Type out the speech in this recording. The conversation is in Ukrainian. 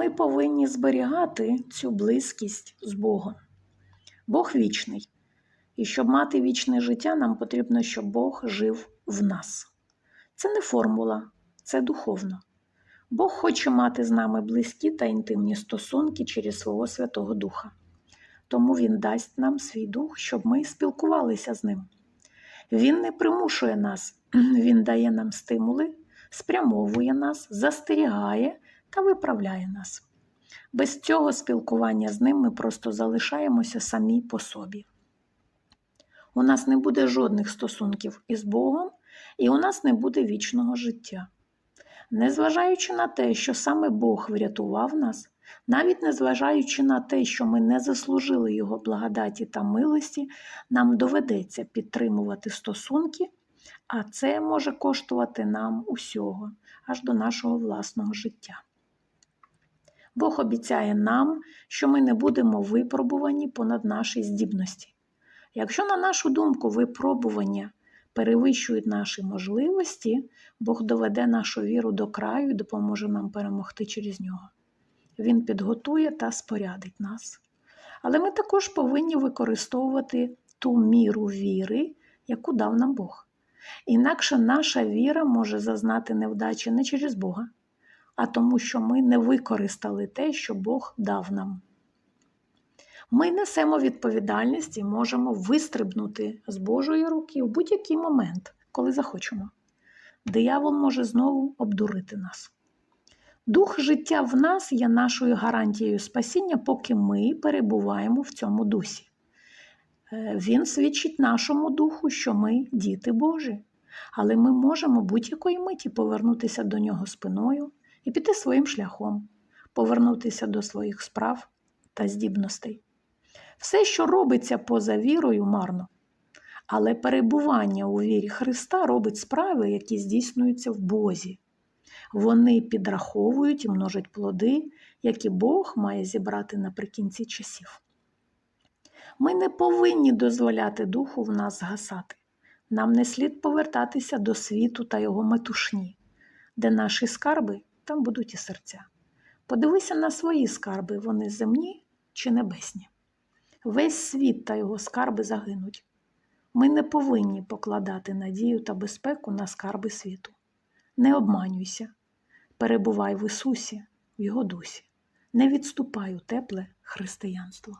ми повинні зберігати цю близькість з Богом. Бог вічний. І щоб мати вічне життя, нам потрібно, щоб Бог жив в нас. Це не формула, це духовно. Бог хоче мати з нами близькі та інтимні стосунки через свого Святого Духа. Тому Він дасть нам свій дух, щоб ми спілкувалися з ним. Він не примушує нас, Він дає нам стимули, спрямовує нас, застерігає та виправляє нас. Без цього спілкування з ним ми просто залишаємося самі по собі. У нас не буде жодних стосунків із Богом, і у нас не буде вічного життя. Незважаючи на те, що саме Бог врятував нас, навіть незважаючи на те, що ми не заслужили Його благодаті та милості, нам доведеться підтримувати стосунки, а це може коштувати нам усього, аж до нашого власного життя. Бог обіцяє нам, що ми не будемо випробувані понад наші здібності. Якщо, на нашу думку, випробування перевищують наші можливості, Бог доведе нашу віру до краю і допоможе нам перемогти через нього. Він підготує та спорядить нас. Але ми також повинні використовувати ту міру віри, яку дав нам Бог. Інакше наша віра може зазнати невдачі не через Бога, а тому, що ми не використали те, що Бог дав нам. Ми несемо відповідальність і можемо вистрибнути з Божої руки в будь-який момент, коли захочемо. Диявол може знову обдурити нас. Дух життя в нас є нашою гарантією спасіння, поки ми перебуваємо в цьому дусі. Е, Він свідчить нашому духу, що ми діти Божі, але ми можемо будь-якої миті повернутися до нього спиною і піти своїм шляхом, повернутися до своїх справ та здібностей. Все, що робиться поза вірою, марно. Але перебування у вірі Христа робить справи, які здійснюються в Бозі. Вони підраховують і множать плоди, які Бог має зібрати наприкінці часів. Ми не повинні дозволяти духу в нас згасати. Нам не слід повертатися до світу та його метушні, де наші скарби, там будуть і серця. Подивися на свої скарби, вони земні чи небесні. Весь світ та його скарби загинуть. Ми не повинні покладати надію та безпеку на скарби світу. Не обманюйся, перебувай в Ісусі, в Його дусі, не відступай у тепле християнство.